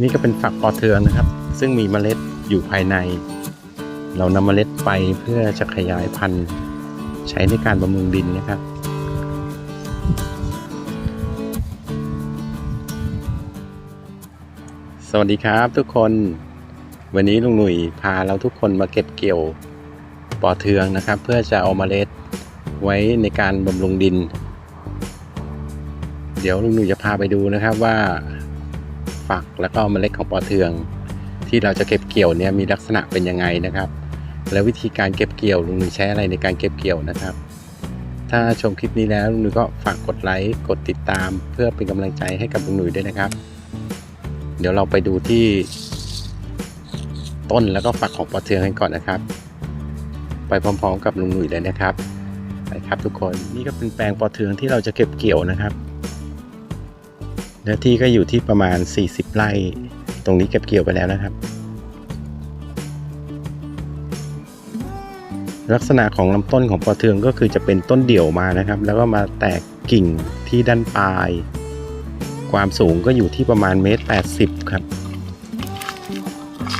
นี่ก็เป็นฝักปอเทืองนะครับ ซึ่งมีเมล็ดอยู่ภายใน เรานำเมล็ดไปเพื่อจะขยายพันธุ์ใช้ในการบำรุงดินนะครับ สวัสดีครับทุกคน วันนี้ลุงหนุ่ยพาเราทุกคนมาเก็บเกี่ยวปอเทืองนะครับ เพื่อจะเอาเมล็ดไว้ในการบำรุงดิน เดี๋ยวลุงหนุ่ยจะพาไปดูนะครับว่า ฝัก แล้วก็เมล็ดของปอเทือง ที่เราจะเก็บเกี่ยวเนี่ยมีลักษณะเป็นยังไงนะครับ และวิธีการเก็บเกี่ยวลุงหนุ่ยใช้อะไรในการเก็บเกี่ยวนะครับ ถ้าชมคลิปนี้แล้วลุงหนุ่ยก็ฝากกดไลค์กดติดตาม เพื่อเป็นกำลังใจให้กับลุงหนุ่ยด้วยนะครับ เดี๋ยวเราไปดูที่ ต้นแล้วก็ฝักของปอเทืองกันก่อนนะครับ ไปพร้อม ๆ กับลุงหนุ่ยเลยนะครับไปครับทุกคนนี่ก็เป็นแปลงปอเทืองที่เราจะเก็บเกี่ยวนะครับ เนื้อที่ก็อยู่ที่ประมาณ 40 ไร่ ตรงนี้เก็บเกี่ยวไปแล้วนะครับ ลักษณะของลำต้นของปอเทืองก็คือจะเป็นต้นเดี่ยวมานะครับ แล้วก็มาแตกกิ่งที่ด้านปลาย ความสูงก็อยู่ที่ประมาณเมตร80 ครับ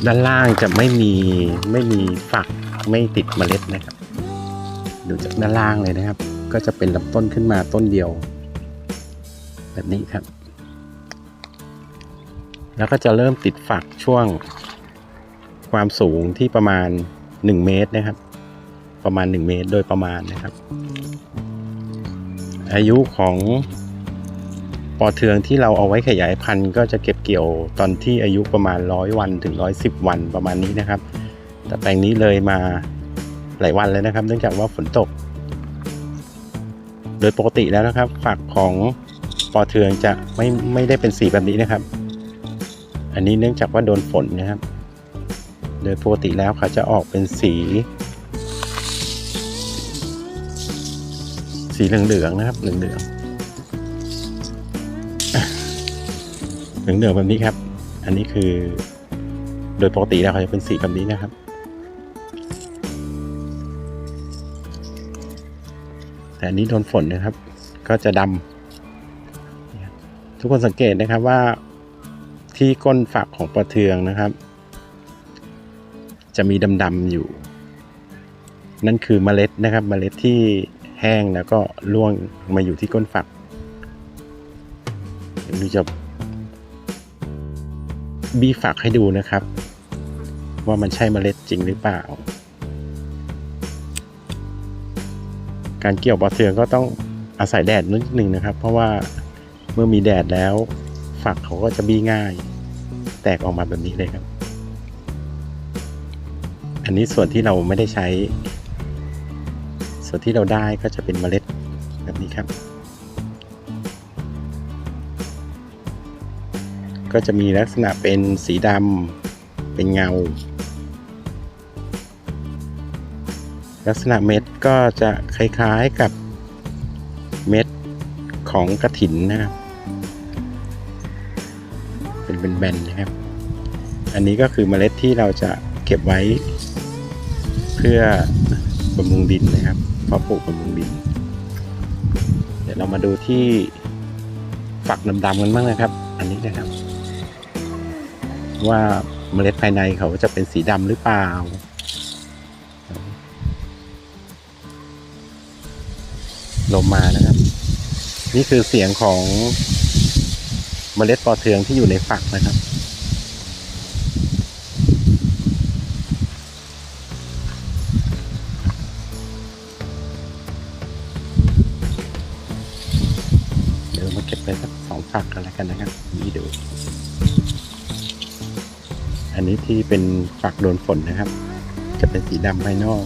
ด้านล่างจะไม่มีไม่มีฝักไม่ติดเมล็ดนะครับ ดูจากด้านล่างเลยนะครับ ก็จะเป็นลำต้นขึ้นมาต้นเดียว แบบนี้ครับ แล้วก็จะเริ่มติดฝักช่วงความสูงที่ประมาณ 1 เมตรนะครับ ประมาณ 1 เมตรโดยประมาณนะครับ อายุของปอเทืองที่เราเอาไว้ขยายพันธุ์ก็จะเก็บเกี่ยวตอนที่อายุประมาณ 100 วันถึง 110 วันประมาณนี้นะครับ แต่แปลงนี้เลยมาหลายวันเลยนะครับ เนื่องจากว่าฝนตก โดยปกติแล้วนะครับ ฝักของปอเทืองจะไม่ไม่ได้เป็นสีแบบนี้นะครับ อันนี้เนื่องจากว่าโดนฝนนะครับ โดยปกติแล้วเขาจะออกเป็นสี สีเหลืองๆนะครับ เหลืองๆเหลืองๆแบบนี้ครับ อันนี้คือ โดยปกติแล้วเขาจะเป็นสีแบบนี้นะครับ แต่อันนี้โดนฝนนะครับ ก็จะดำทุกคนสังเกตนะครับว่า ที่ก้นฝักของปลาเทืองนะครับ จะมีดำๆอยู่ นั่นคือเมล็ดนะครับ เมล็ดที่แห้งแล้วก็ร่วงมาอยู่ที่ก้นฝักดี๋ยวเราจะบีฝักให้ดูนะครับ ว่ามันใช่เมล็ดจริงหรือเปล่า การเกี่ยวปลาเทืองก็ต้องอาศัยแดดนิดนึงนะครับ เพราะว่าเมื่อมีแดดแล้ว ฝักเขาก็จะบี้ง่าย แตกออกมาแบบนี้เลยครับ อันนี้ส่วนที่เราไม่ได้ใช้ ส่วนที่เราได้ก็จะเป็นเมล็ดแบบนี้ครับ ก็จะมีลักษณะเป็นสีดำเป็นเงา ลักษณะเม็ดก็จะคล้ายๆกับเม็ดของกระถินนะครับ เป็นเป็นแบนๆนะครับ อันนี้ก็คือเมล็ดที่เราจะเก็บไว้ เพื่อบำรุงดินนะครับเพาะปลูกบำรุงดิน เดี๋ยวเรามาดูที่ฝักดำๆกันบ้างนะครับ อันนี้นะครับ ว่าเมล็ดภายในเขาจะเป็นสีดำหรือเปล่าลมมานะครับ นี่คือเสียงของ เมล็ดปอเทืองที่อยู่ในฝักนะครับเดี๋ยวมาเก็บไปสักสองฝักกันแล้วกันนะครับนี่ดู อันนี้ที่เป็นฝักโดนฝนนะครับ จะเป็นสีดำภายนอก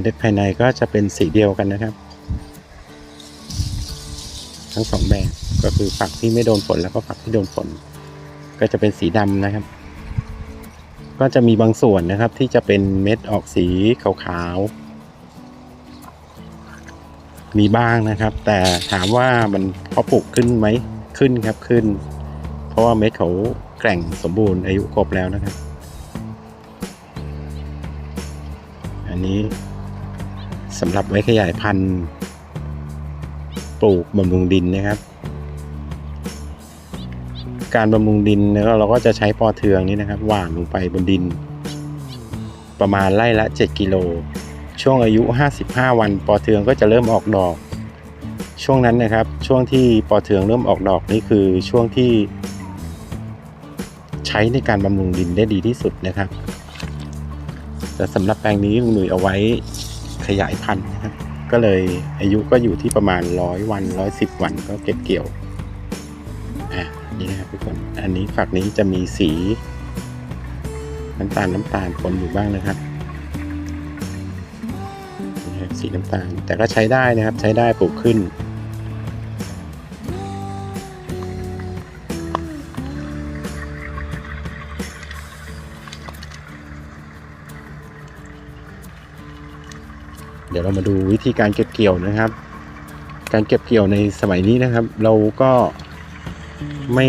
นเมล็ดภายในก็จะเป็นสีเดียวกันนะครับ ทั้งสองแบบก็คือฝักที่ไม่โดนฝนแล้วก็ฝักที่โดนฝน ก็จะเป็นสีดำนะครับ ก็จะมีบางส่วนนะครับที่จะเป็นเม็ดออกสีขาวๆมีบ้างนะครับ แต่ถามว่ามันพาะปลูกขึ้นไหมขึ้นครับขึ้น เพราะว่าเม็ดเขาแกร่งสมบูรณ์อายุครบแล้วนะครับ อันนี้ สำหรับไว้ขยายพันธุ์ ปลูกบำรุงดินนะครับ การบำรุงดินเนี่ยเราก็จะใช้ปอเทืองนี่นะครับหว่านลงไปบนดิน ประมาณไร่ละ 7 กิโล ช่วงอายุ 55 วันปอเทืองก็จะเริ่มออกดอก ช่วงนั้นนะครับช่วงที่ปอเทืองเริ่มออกดอกนี่คือช่วงที่ ใช้ในการบำรุงดินได้ดีที่สุดนะครับแต่สำหรับแปลงนี้ลุงหนุ่ยเอาไว้ ขยายพันธุ์นะครับ ก็เลยอายุก็อยู่ที่ประมาณร้อยวันร้อยสิบวันก็เก็บเกี่ยวอะนี่นะครับทุกคนอันนี้ฝักนี้จะมีสีน้ำตาลน้ำตาลปนอยู่บ้างนะครับนี่ครับสีน้ำตาลแต่ก็ใช้ได้นะครับใช้ได้ปลูกขึ้น ดี๋ยวเรามาดูวิธีการเก็บเกี่ยวนะครับ การเก็บเกี่ยวในสมัยนี้นะครับ เราก็ไม่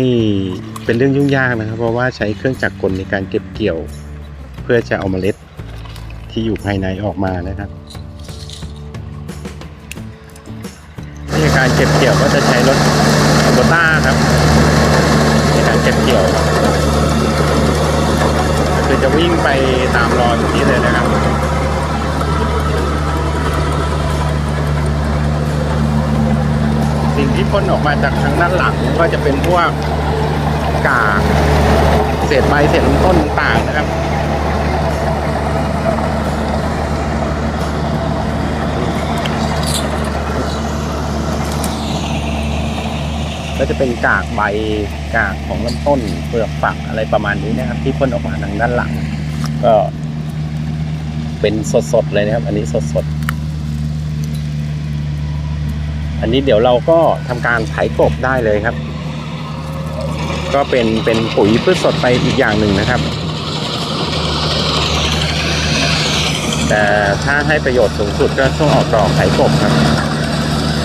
เป็นเรื่องยุ่งยากนะครับ เพราะว่าใช้เครื่องจักรกลในการเก็บเกี่ยว เพื่อจะเอาเมล็ดที่อยู่ภายในออกมานะครับนี่การเก็บเกี่ยวก็จะใช้รถโบต้าครับ ในการเก็บเกี่ยวคือจะวิ่งไปตามรอยแบบนี้เลยนะครับ สิ่งที่ พ่นออกมาจากทางด้านหลังก็จะเป็นพวกกากเศษใบเศษลำต้นต่างๆนะครับก็จะเป็นกากใบกากของลำต้นเปลือกฝักอะไรประมาณนี้นะครับ ที่พ่นออกมาทางด้านหลัง ก็เป็นสดๆเลยนะครับ อันนี้สดๆ อันนี้เดี๋ยวเราก็ทำการไถกบได้เลยครับ ก็เป็นเป็นปุ๋ยพืชสดไปอีกอย่างหนึ่งนะครับ แต่ถ้าให้ประโยชน์สูงสุดก็ช่วงออกดอกไถกบครับ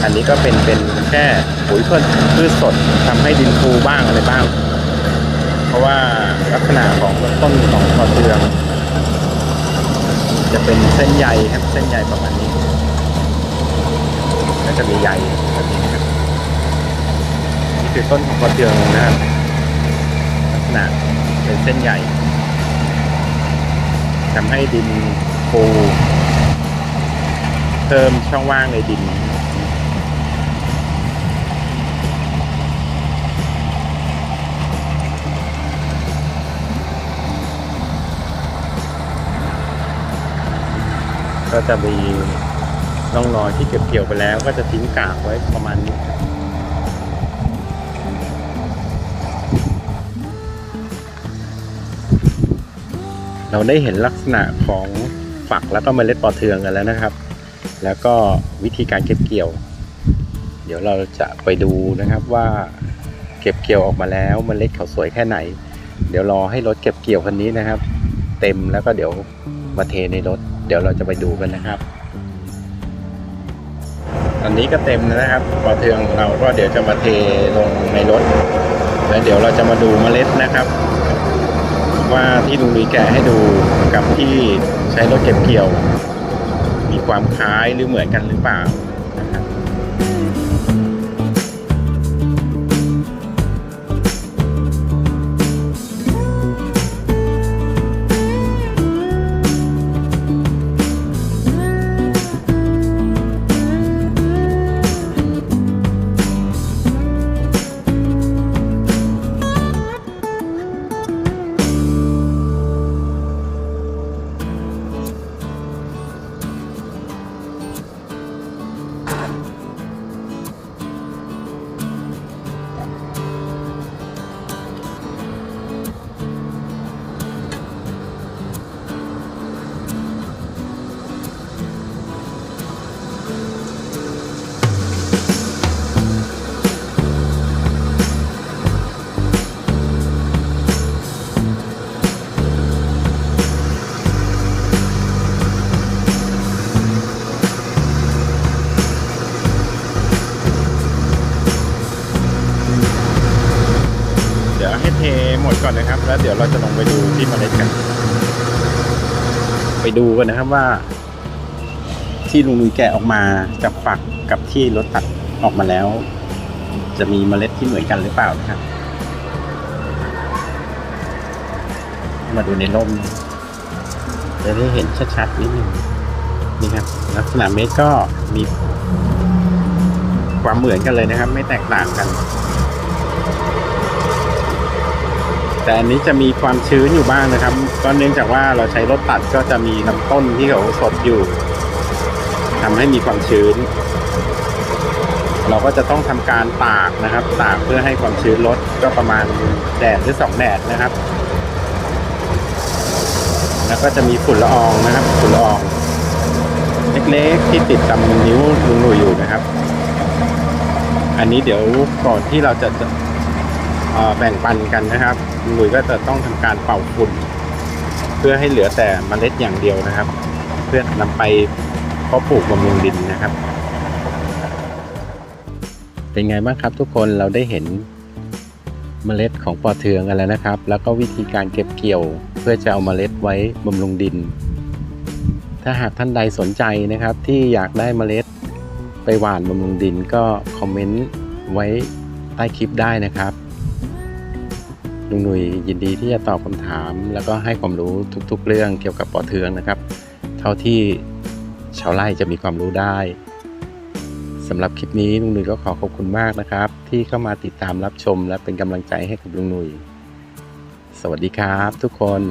อันนี้ก็เป็นเป็นแค่ปุ๋ยพืชพืชสดทำให้ดินฟูบ้างอะไรบ้าง เพราะว่าลักษณะของต้นของคอเทืองจะเป็นเส้นใยครับเส้นใยประมาณนี้ ก็จะมีใยแบบนี้นะครับนี่คือต้นของกระเทืองนะครับลักษณะเป็นเส้นใยทำให้ดินฟูเพิ่มช่องว่างในดินก็จะมี ร่องรอยที่เก็บเกี่ยวไปแล้วก็จะทิ้งกากไว้ประมาณนี้เราได้เห็นลักษณะของฝักแล้วก็เมล็ดปอเทืองกันแล้วนะครับ แล้วก็วิธีการเก็บเกี่ยว เดี๋ยวเราจะไปดูนะครับว่าเก็บเกี่ยวออกมาแล้วเมล็ดเขาสวยแค่ไหน เดี๋ยวรอให้รถเก็บเกี่ยวคันนี้นะครับ เต็มแล้วก็เดี๋ยวมาเทในรถ เดี๋ยวเราจะไปดูกันนะครับ อันนี้ก็เต็มนะครับปอเทืองเราก็เดี๋ยวจะมาเทลงในรถ แล้วเดี๋ยวเราจะมาดูเมล็ดนะครับ ว่าที่ลุงลุยแกะให้ดูกับที่ใช้รถเก็บเกี่ยว มีความคล้ายหรือเหมือนกันหรือเปล่า นะครับนนะครับ แล้วเดี๋ยวเราจะลงไปดูที่เมล็ดกัน ไปดูกันนะครับว่า ที่ลุงนุยแกะออกมาจากฝักกับที่รถตัดออกมาแล้ว จะมีเมล็ดที่เหมือนกันหรือเปล่านะครับ มาดูในร่มจะได้เห็นชัดๆนิดนึงนี่ครับลักษณะเม็ดก็มีความเหมือนกันเลยนะครับ ไม่แตกต่างกัน แต่อันนี้จะมีความชื้นอยู่บ้างนะครับ ก็เนื่องจากว่าเราใช้รถตัดก็จะมีลำต้นที่เขาสดอยู่ทำให้มีความชื้น เราก็จะต้องทำการตากนะครับ ตากเพื่อให้ความชื้นลดก็ประมาณแดดหรือสองแดดนะครับ แล้วก็จะมีฝุ่นละอองนะครับฝุ่นละอองเล็กๆที่ติดกับนิ้วลุงหนุ่ยอยู่นะครับ อันนี้เดี๋ยวก่อนที่เราจะแบ่งปันกันนะครับ ลุยก็จะต้องทำการเป่าฝุ่น เพื่อให้เหลือแต่เมล็ดอย่างเดียวนะครับ เพื่อนำไปเพาะปลูกบำรุงดินนะครับ เป็นไงบ้างครับทุกคนเราได้เห็นเมล็ดของปอเทืองกันแล้วนะครับ แล้วก็วิธีการเก็บเกี่ยว เพื่อจะเอาเมล็ดไว้บำรุงดิน ถ้าหากท่านใดสนใจนะครับ ที่อยากได้เมล็ดไปหว่านบำรุงดินก็คอมเมนต์ไว้ใต้คลิปได้นะครับ ลุงหนุ่ยยินดีที่จะตอบคำถาม แล้วก็ให้ความรู้ทุกๆ เรื่องเกี่ยวกับปอเทืองนะครับ เท่าที่ชาวไร่จะมีความรู้ได้สำหรับคลิปนี้ลุงหนุ่ยก็ขอขอบคุณมากนะครับ ที่เข้ามาติดตามรับชมและเป็นกำลังใจให้กับลุงหนุ่ย สวัสดีครับทุกคน